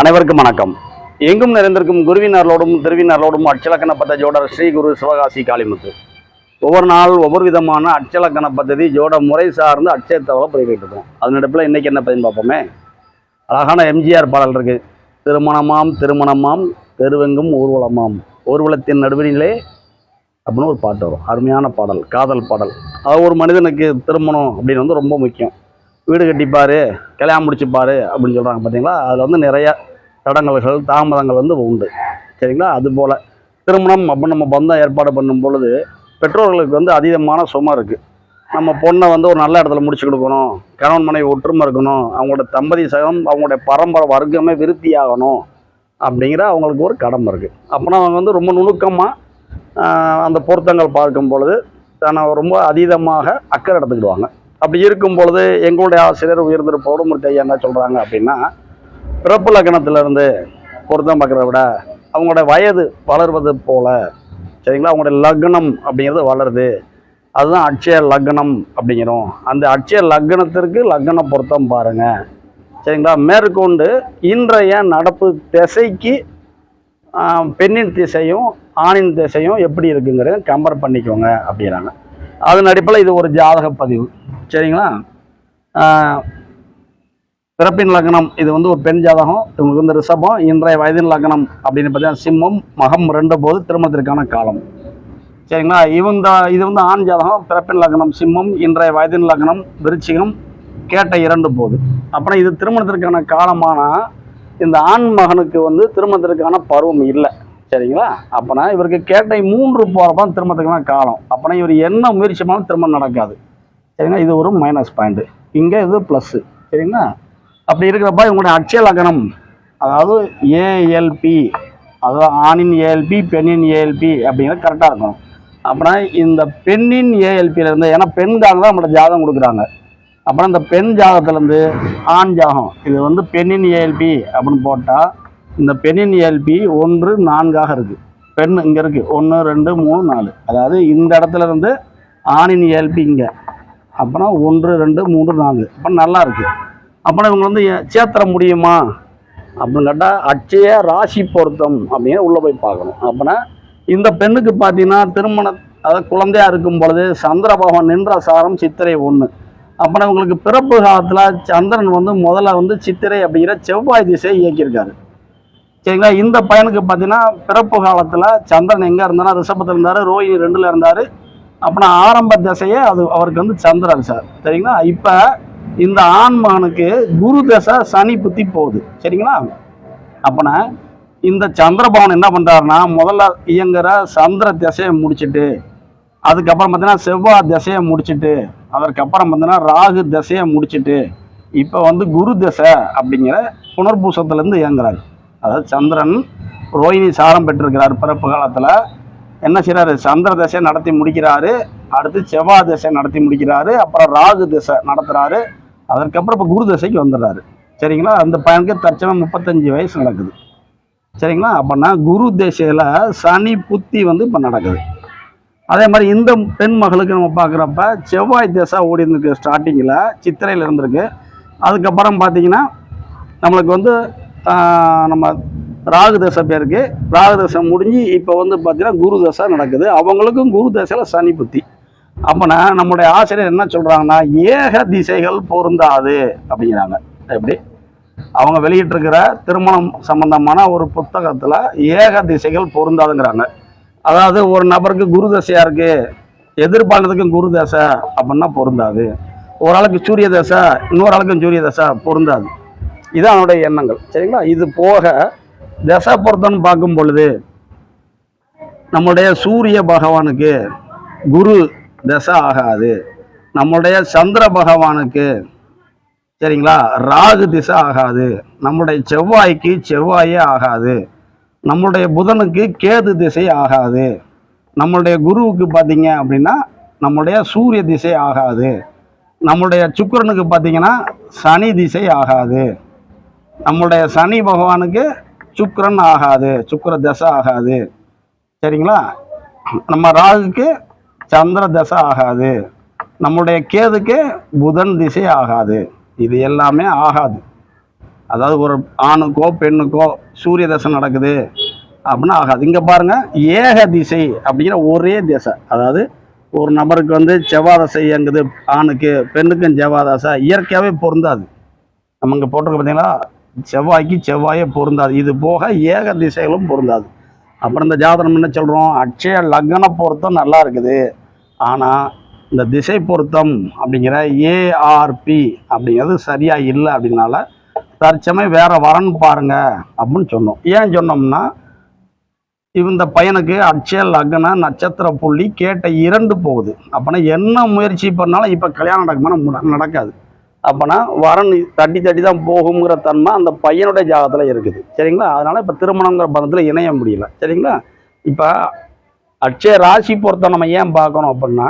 அனைவருக்கும் வணக்கம். எங்கும் நிறைந்திருக்கும் குருவினர்களோடும் திருவினர்களோடும் அச்சலக்கண பத்த ஜோடர் ஸ்ரீ குரு சிவகாசி காளிமுத்து. ஒவ்வொரு நாள் ஒவ்வொரு விதமான அச்சலக்கண பദ്ധதி ஜோட முறை சார்ந்து அச்சயத்தவளை பதிவிட்டு இருக்கோம் அதனடுப்பில் இன்றைக்கி என்ன பதின்னு பார்ப்போமே? அழகான எம்ஜிஆர் பாடல் இருக்குது திருமணமாம் திருமணமாம் தெருவெங்கும் ஊர்வலமாம். ஊர்வலத்தின் நடுவினிலே அப்படின்னு ஒரு பாட்டு வரும். அருமையான பாடல் காதல் பாடல். அது ஒரு மனிதனுக்கு திருமணம் அப்படின்னு வந்து ரொம்ப முக்கியம். வீடு கட்டிப்பார் கல்யாணம் முடிச்சுப்பார் அப்படின்னு சொல்கிறாங்க பார்த்தீங்களா அதில் வந்து நிறைய தடங்கல்கள் தாமதங்கள் வந்து உண்டு. சரிங்களா? அதுபோல் திருமணம் அப்படின்னு நம்ம பந்தம் ஏற்பாடு பண்ணும் பொழுது பெற்றோர்களுக்கு வந்து அதீதமான சுமை இருக்குது நம்ம பொண்ணை வந்து ஒரு நல்ல இடத்துல முடிச்சு கொடுக்கணும் கணவன் மனைவி ஒற்றுமை இருக்கணும் அவங்களோட தம்பதி சகம் அவங்களுடைய பரம்பரை வர்க்கமே விருத்தியாகணும் அப்படிங்கிற அவங்களுக்கு ஒரு கடமை இருக்குது அப்போனா அவங்க வந்து ரொம்ப நுணுக்கமாக அந்த பொருத்தங்கள் பார்க்கும் பொழுது தன்னை ரொம்ப அதீதமாக அக்கறை எடுத்துக்கிடுவாங்க. அப்படி இருக்கும் பொழுது எங்களுடைய ஆசிரியர் உயர்ந்திரு பௌடமூர்த்தி ஐயா என்ன சொல்கிறாங்க அப்படின்னா பிறப்பு லக்கணத்திலிருந்து பொருத்தம் பார்க்குறத விட அவங்களோட வயது வளர்வது போல சரிங்களா? அவங்களுடைய லக்னம் அப்படிங்கிறது வளருது. அதுதான் அட்சய லக்னம் அப்படிங்கிறோம். அந்த அட்சய லக்னத்திற்கு லக்ன பொருத்தம் பாருங்க. சரிங்களா? மேற்கொண்டு இன்றைய நடப்பு திசைக்கு பெண்ணின் திசையும் ஆணின் திசையும் எப்படி இருக்குங்கிறத கம்பேர் பண்ணிக்கோங்க அப்படிங்கிறாங்க. அதன் அடிப்படையில் இது ஒரு ஜாதக பதிவு. சரிங்களா? பிறப்பின் லக்னம் இது வந்து ஒரு பெண் ஜாதகம் இவங்களுக்கு வந்து ரிஷபம் இன்றைய வயதின் லக்னம் அப்படின்னு பார்த்தீங்கன்னா சிம்மம் மகம் ரெண்டு போது திருமணத்திற்கான காலம். சரிங்களா? இவங்க இது வந்து ஆண் ஜாதகம் பிறப்பின் லக்னம் சிம்மம் இன்றைய வயதின் லக்னம் விருச்சிகம் கேட்ட இரண்டு போது. அப்புறம் இது திருமணத்திற்கான காலமானால் இந்த ஆண் மகனுக்கு வந்து திருமணத்திற்கான பருவம் இல்லை. சரிங்களா? அப்போனா இவருக்கு கேட்டை மூன்று போகிறப்ப திருமணத்துக்கான காலம். அப்போனா இவர் என்ன முயற்சி பண்ணாலும் திருமணம் நடக்காது. சரிங்களா? இது ஒரு மைனஸ் பாயிண்ட்டு இங்கே இது ப்ளஸ்ஸு சரிங்களா? அப்படி இருக்கிறப்ப இவங்களுடைய அட்சய லக்னம் அதாவது ஏஎல்பி அதாவது ஆணின் ஏஎல்பி பெண்ணின் ஏஎல்பி அப்படிங்கிறது கரெக்டாக இருக்கணும். அப்படின்னா இந்த பெண்ணின் ஏஎல்பியில் இருந்து ஏன்னா பெண்காக தான் நம்மளோட ஜாதகம் கொடுக்குறாங்க. அப்புறம் இந்த பெண் ஜாதகத்துலேருந்து ஆண் ஜாகம் இது வந்து பெண்ணின் ஏஎல்பி அப்படின்னு போட்டால் இந்த பெண்ணின் இயல்பி ஒன்று நான்காக இருக்குது பெண் இங்கே இருக்குது ஒன்று ரெண்டு மூணு நாலு. அதாவது இந்த இடத்துல இருந்து ஆணின் இயல்பி இங்கே. அப்புறம் ஒன்று ரெண்டு மூன்று நாலு அப்போ நல்லா இருக்குது அப்புறம் இவங்க வந்து சேர்த்துற முடியுமா? அப்படின்னு கேட்டால் அச்சய ராசி பொருத்தம் அப்படின்னு உள்ளே போய் பார்க்கணும். அப்படின்னா இந்த பெண்ணுக்கு பார்த்தீங்கன்னா திருமண அதாவது குழந்தையாக இருக்கும் பொழுது சந்திர பகவான் நின்ற சாரம் சித்திரை ஒன்று அப்புறம் இவங்களுக்கு பிறப்பு காலத்தில் சந்திரன் வந்து முதல்ல வந்து சித்திரை அப்படிங்கிற செவ்வாய் திசையை இயக்கியிருக்காரு. சரிங்களா? இந்த பையனுக்கு பார்த்தீங்கன்னா பிறப்பு காலத்தில் சந்திரன் எங்கே இருந்தானா ரிஷபத்தில் இருந்தார் ரோஹிணி ரெண்டில் இருந்தார். அப்புறம் ஆரம்ப திசையே அது அவருக்கு வந்து சந்திரன் சார் சரிங்களா? இப்போ இந்த ஆண் மகனுக்கு குரு தசை சனி புத்தி போகுது. சரிங்களா? அப்போனா இந்த சந்திரபவன் என்ன பண்ணுறாருன்னா முதல்ல இயங்குற சந்திர திசையை முடிச்சுட்டு அதுக்கப்புறம் பார்த்தீங்கன்னா செவ்வாய் திசையை முடிச்சுட்டு அதற்கப்புறம் பார்த்தீங்கன்னா ராகு திசையை முடிச்சுட்டு இப்போ வந்து குரு திசை அப்படிங்கிற புனர்பூசத்துலேருந்து இயங்குறாரு. அதாவது சந்திரன் ரோஹிணி சாரம் பெற்றிருக்கிறார் பிறப்பு காலத்தில். என்ன செய்கிறாரு சந்திர திசை நடத்தி முடிக்கிறாரு. அடுத்து செவ்வாய் தசை நடத்தி முடிக்கிறாரு. அப்புறம் ராகு திசை நடத்துகிறாரு அதற்கப்புறம் இப்போ குரு தசைக்கு வந்துடுறாரு. சரிங்களா? அந்த பையனுக்கு தற்சமயம் முப்பத்தஞ்சு வயசு நடக்குது. சரிங்களா? அப்போனா குரு திசையில் சனி புத்தி வந்து இப்போ நடக்குது. அதே மாதிரி இந்த பெண் மகளுக்கு நம்ம பார்க்குறப்ப செவ்வாய் திசை ஓடி இருந்திருக்கு ஸ்டார்டிங்கில் சித்திரையில் இருந்திருக்கு. அதுக்கப்புறம் பார்த்தீங்கன்னா நம்மளுக்கு வந்து நம்ம ராகு தசை பேருக்கு ராகு தசை முடிஞ்சு இப்போ வந்து பார்த்தீங்கன்னா குரு தசை நடக்குது. அவங்களுக்கும் குரு தசையில் சனி புத்தி. அப்போனா நம்முடைய ஆசிரியர் என்ன சொல்கிறாங்கன்னா ஏக திசைகள் பொருந்தாது அப்படிங்கிறாங்க. எப்படி? அவங்க வெளியிட்டிருக்கிற திருமணம் சம்பந்தமான ஒரு புத்தகத்தில் ஏக திசைகள் பொருந்தாதுங்கிறாங்க. அதாவது ஒரு நபருக்கு குரு தசையாக இருக்குது எதிர்பார்த்ததுக்கும் குரு தசை அப்படின்னா பொருந்தாது. ஒரு ஆளுக்கு சூரிய தசை இன்னொரு ஆளுக்கும் சூரிய தசை பொருந்தாது. இது அவனுடைய எண்ணங்கள். சரிங்களா? இது போக தசை பொருத்தம்னு பார்க்கும் பொழுது நம்முடைய சூரிய பகவானுக்கு குரு தசை ஆகாது. நம்முடைய சந்திர பகவானுக்கு சரிங்களா? ராகு திசை ஆகாது. நம்முடைய செவ்வாய்க்கு செவ்வாயே ஆகாது. நம்முடைய புதனுக்கு கேது திசை ஆகாது. நம்மளுடைய குருவுக்கு பார்த்தீங்க அப்படின்னா நம்முடைய சூரிய திசை ஆகாது. நம்முடைய சுக்கிரனுக்கு பார்த்தீங்கன்னா சனி திசை ஆகாது. நம்முடைய சனி பகவானுக்கு சுக்கரன் ஆகாது சுக்கர தசை ஆகாது. சரிங்களா? நம்ம ராகுக்கு சந்திர தசை ஆகாது. நம்முடைய கேதுக்கு புதன் திசை ஆகாது. இது எல்லாமே ஆகாது. அதாவது ஒரு ஆணுக்கோ பெண்ணுக்கோ சூரிய தசை நடக்குது அப்படின்னா ஆகாது. இங்கே பாருங்கள் ஏக திசை அப்படிங்கிற ஒரே திசை. அதாவது ஒரு நபருக்கு வந்து செவ்வாய் தசை இயங்குது ஆணுக்கு பெண்ணுக்கும் செவ்வாய் தசை இயற்கையாகவே பொருந்தாது. நம்ம இங்கே போட்டிருக்க பார்த்தீங்களா செவ்வாய்க்கு செவ்வாயே பொருந்தாது. இது போக ஏக திசைகளும் பொருந்தாது. அப்புறம் இந்த ஜாதகம் என்ன சொல்கிறோம் அட்சய லக்ன பொருத்தம் நல்லா இருக்குது. ஆனால் இந்த திசை பொருத்தம் அப்படிங்கிற ஏஆர்பி அப்படிங்கிறது சரியாக இல்லை அப்படிங்கனால தற்சமயம் வேறு வரன் பாருங்க அப்படின்னு சொன்னோம். ஏன் சொன்னோம்னா இந்த பையனுக்கு அட்சய லக்ன நட்சத்திர புள்ளி கேட்ட இரண்டு போகுது. அப்போனா என்ன முயற்சி பண்ணாலும் இப்போ கல்யாணம் நடக்குமானா நடக்காது. அப்போனா வரன் தட்டி தட்டி தான் போகுங்கிற தன்மை அந்த பையனுடைய ஜாதகத்தில் இருக்குது. சரிங்களா? அதனால் இப்போ திருமணங்கிற பந்தத்தில் இணைய முடியல. சரிங்களா? இப்போ அட்சய ராசி பொறுத்த நம்ம ஏன் பார்க்கணும் அப்படின்னா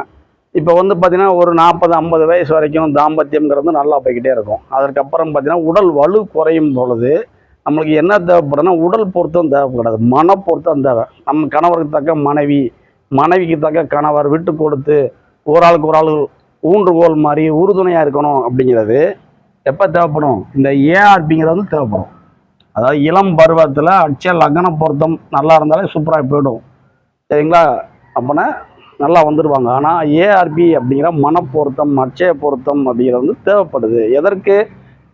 இப்போ வந்து பார்த்திங்கன்னா ஒரு நாற்பது ஐம்பது வயசு வரைக்கும் தாம்பத்தியம்ங்கிறது நல்லா போய்கிட்டே இருக்கும். அதற்கப்புறம் பார்த்திங்கன்னா உடல் வலு குறையும் பொழுது நம்மளுக்கு என்ன தேவைப்படுதுன்னா உடல் பொருத்தம் தேவைப்படாது. மன பொருத்தம் தேவை. நம்ம கணவருக்கு தக்க மனைவி மனைவிக்கு தக்க கணவர் விட்டு கொடுத்து ஒரு ஆளுக்கு ஒரு ஆள் ஊன்றுகோல் மாதிரி உறுதுணையாக இருக்கணும் அப்படிங்கிறது எப்போ தேவைப்படும்? இந்த ஏஆர்பிங்கிறது வந்து தேவைப்படும். அதாவது இளம் பருவத்தில் அட்சய லக்ன பொருத்தம் நல்லா இருந்தாலே சூப்பராக போயிடும். சரிங்களா? அப்போனா நல்லா வந்துடுவாங்க ஆனால் ஏஆர்பி அப்படிங்கிற மனப்பொருத்தம் அட்சய பொருத்தம் அப்படிங்கிறது வந்து தேவைப்படுது. எதற்கு?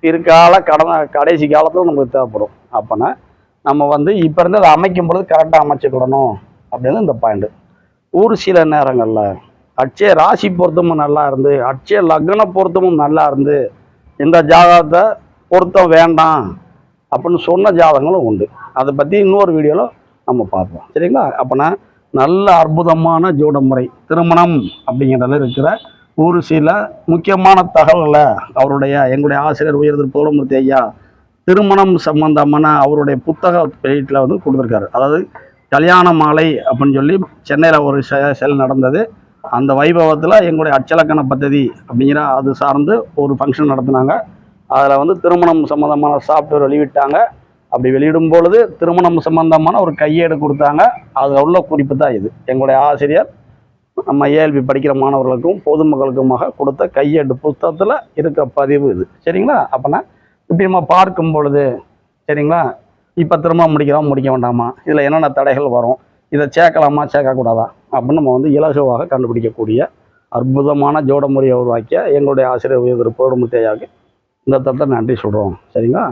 பிற்கால கடன கடைசி காலத்தில் நமக்கு தேவைப்படும். அப்போனா நம்ம வந்து இப்போ இருந்து அதை அமைக்கும் பொழுது கரெக்டாக அமைச்சுக்கிடணும். அப்படின்னு இந்த பாயிண்ட்டு ஒரு சில நேரங்களில் அட்சய ராசி பொருத்தமும் நல்லா இருந்து அட்சய லக்ன பொருத்தமும் நல்லா இருந்து இந்த ஜாதகத்தை பொருத்தம் வேண்டாம் அப்படின்னு சொன்ன ஜாதகங்களும் உண்டு. அதை பற்றி இன்னொரு வீடியோவில் நம்ம பார்ப்போம். சரிங்களா? அப்போனா நல்ல அற்புதமான ஜோட முறை திருமணம் அப்படிங்கிறதுல இருக்கிற ஒரு சில முக்கியமான தகவல்களை அவருடைய எங்களுடைய ஆசிரியர் உயர் போலமூர்த்தி ஐயா திருமணம் சம்பந்தமான அவருடைய புத்தக வெளியீட்டில் வந்து கொடுத்துருக்காரு. அதாவது கல்யாண மாலை அப்படின்னு சொல்லி சென்னையில் ஒரு செ- செல் நடந்தது. அந்த வைபவத்தில் எங்களுடைய அச்சலக்கண பദ്ധதி அப்படிங்கிற அது சார்ந்து ஒரு ஃபங்க்ஷன் நடத்துனாங்க. அதில் வந்து திருமணம் சம்மந்தமான சாஃப்ட்வேர் வெளியிட்டாங்க. அப்படி வெளியிடும் பொழுது திருமணம் சம்பந்தமான ஒரு கையேடு கொடுத்தாங்க. அதில் உள்ள குறிப்பு தான் இது. எங்களுடைய ஆசிரியர் நம்ம ஏஎல்பி படிக்கிற மாணவர்களுக்கும் பொதுமக்களுக்குமாக கொடுத்த கையேடு புத்தகத்தில் இருக்க பதிவு இது. சரிங்களா? அப்போனா இப்படி நம்ம பார்க்கும் பொழுது சரிங்களா? இப்போ திரும்ப முடிக்கிறோம் முடிக்க வேண்டாமா? இதில் என்னென்ன தடைகள் வரும்? இதை சேர்க்கலாமா சேர்க்கக்கூடாதா? அப்படின்னு நம்ம வந்து இலகுவாக கண்டுபிடிக்கக்கூடிய அற்புதமான ஜோட முறையை உருவாக்கிய எங்களுடைய ஆசிரியர் உயர் போடுமுத்தையாவுக்கு இந்த தத்தை நன்றி சொல்கிறோம் சரிங்களா?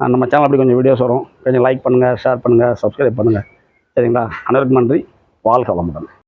நம்ம சேனல் அப்படி கொஞ்சம் வீடியோஸ் வரும். கொஞ்சம் லைக் பண்ணுங்கள் ஷேர் பண்ணுங்கள் சப்ஸ்கிரைப் பண்ணுங்கள் சரிங்களா? அனைவருக்கும் நன்றி. வாழ்க வளமுடன்.